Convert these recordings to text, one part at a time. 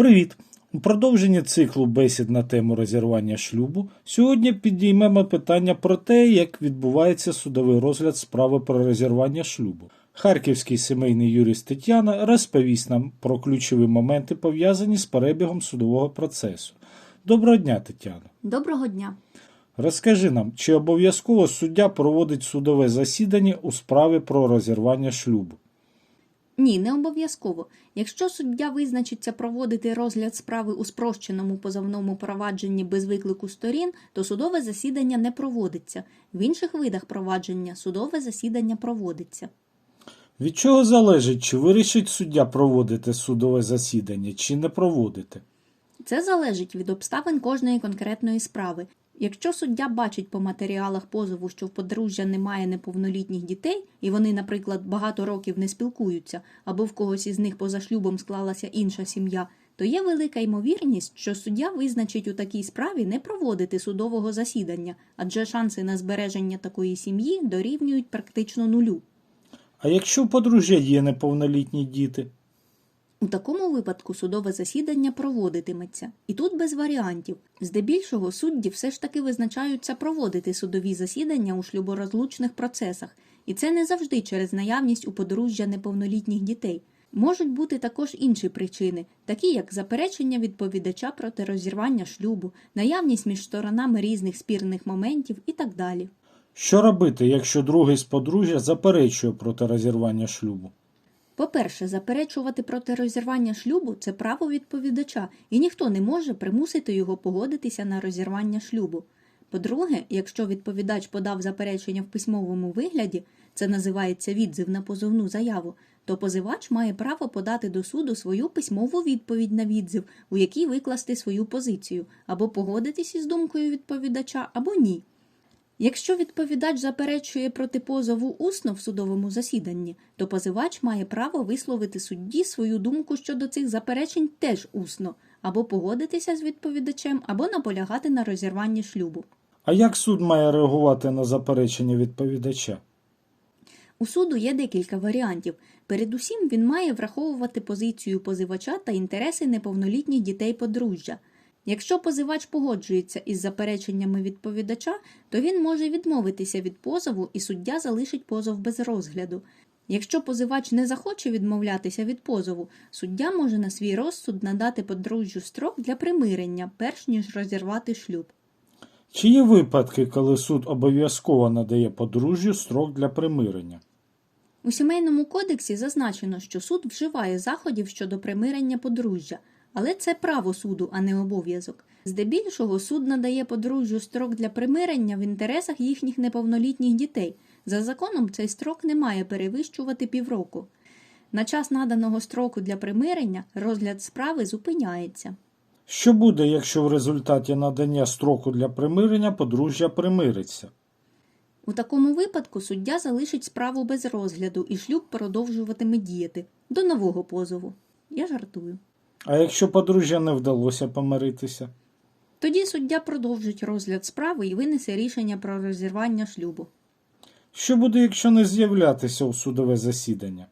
Привіт! У продовженні циклу бесід на тему розірвання шлюбу сьогодні підіймемо питання про те, як відбувається судовий розгляд справи про розірвання шлюбу. Харківський сімейний юрист Тетяна розповість нам про ключові моменти, пов'язані з перебігом судового процесу. Доброго дня, Тетяна. Доброго дня. Розкажи нам, чи обов'язково суддя проводить судове засідання у справі про розірвання шлюбу? Ні, не обов'язково. Якщо суддя визначиться проводити розгляд справи у спрощеному позовному провадженні без виклику сторін, то судове засідання не проводиться. В інших видах провадження судове засідання проводиться. Від чого залежить, чи вирішить суддя проводити судове засідання, чи не проводити? Це залежить від обставин кожної конкретної справи. Якщо суддя бачить по матеріалах позову, що в подружжя немає неповнолітніх дітей, і вони, наприклад, багато років не спілкуються, або в когось із них поза шлюбом склалася інша сім'я, то є велика ймовірність, що суддя визначить у такій справі не проводити судового засідання, адже шанси на збереження такої сім'ї дорівнюють практично нулю. А якщо у подружжя є неповнолітні діти? У такому випадку судове засідання проводитиметься, і тут без варіантів. Здебільшого судді все ж таки визначаються проводити судові засідання у шлюборозлучних процесах, і це не завжди через наявність у подружжя неповнолітніх дітей. Можуть бути також інші причини, такі як заперечення відповідача проти розірвання шлюбу, наявність між сторонами різних спірних моментів і так далі. Що робити, якщо другий з подружжя заперечує проти розірвання шлюбу? По-перше, заперечувати проти розірвання шлюбу це право відповідача, і ніхто не може примусити його погодитися на розірвання шлюбу. По-друге, якщо відповідач подав заперечення в письмовому вигляді, це називається відзив на позовну заяву, то позивач має право подати до суду свою письмову відповідь на відзив, у якій викласти свою позицію, або погодитись із думкою відповідача, або ні. Якщо відповідач заперечує проти позову усно в судовому засіданні, то позивач має право висловити судді свою думку щодо цих заперечень теж усно, або погодитися з відповідачем, або наполягати на розірванні шлюбу. А як суд має реагувати на заперечення відповідача? У суду є декілька варіантів. Передусім він має враховувати позицію позивача та інтереси неповнолітніх дітей подружжя. Якщо позивач погоджується із запереченнями відповідача, то він може відмовитися від позову і суддя залишить позов без розгляду. Якщо позивач не захоче відмовлятися від позову, суддя може на свій розсуд надати подружжю строк для примирення, перш ніж розірвати шлюб. Чи є випадки, коли суд обов'язково надає подружжю строк для примирення? У сімейному кодексі зазначено, що суд вживає заходів щодо примирення подружжя, але це право суду, а не обов'язок. Здебільшого суд надає подружжю строк для примирення в інтересах їхніх неповнолітніх дітей. За законом цей строк не має перевищувати півроку. На час наданого строку для примирення розгляд справи зупиняється. Що буде, якщо в результаті надання строку для примирення подружжя примириться? У такому випадку суддя залишить справу без розгляду і шлюб продовжуватиме діяти до нового позову. Я жартую. А якщо подружжя не вдалося помиритися? Тоді суддя продовжить розгляд справи і винесе рішення про розірвання шлюбу. Що буде, якщо не з'являтися у судове засідання?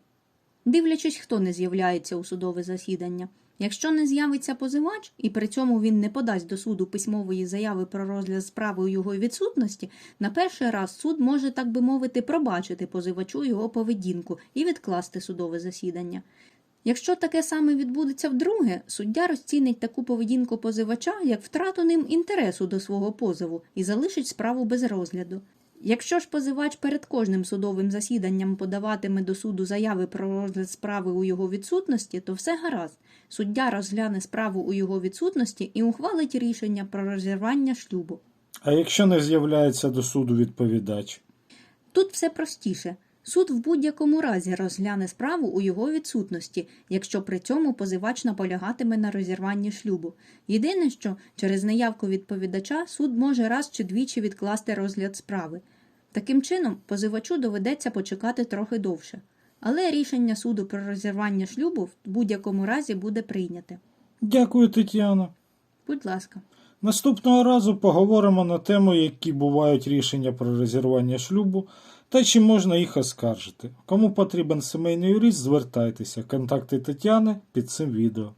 Дивлячись, хто не з'являється у судове засідання. Якщо не з'явиться позивач, і при цьому він не подасть до суду письмової заяви про розгляд справи у його відсутності, на перший раз суд може, так би мовити, пробачити позивачу його поведінку і відкласти судове засідання. Якщо таке саме відбудеться вдруге, суддя розцінить таку поведінку позивача як втрату ним інтересу до свого позову і залишить справу без розгляду. Якщо ж позивач перед кожним судовим засіданням подаватиме до суду заяви про розгляд справи у його відсутності, то все гаразд. Суддя розгляне справу у його відсутності і ухвалить рішення про розірвання шлюбу. А якщо не з'являється до суду відповідач? Тут все простіше. Суд в будь-якому разі розгляне справу у його відсутності, якщо при цьому позивач наполягатиме на розірванні шлюбу. Єдине, що через неявку відповідача суд може раз чи двічі відкласти розгляд справи. Таким чином, позивачу доведеться почекати трохи довше. Але рішення суду про розірвання шлюбу в будь-якому разі буде прийняте. Дякую, Тетяна. Будь ласка. Наступного разу поговоримо на тему, які бувають рішення про розірвання шлюбу та чи можна їх оскаржити. Кому потрібен сімейний юрист, звертайтеся. Контакти Тетяни під цим відео.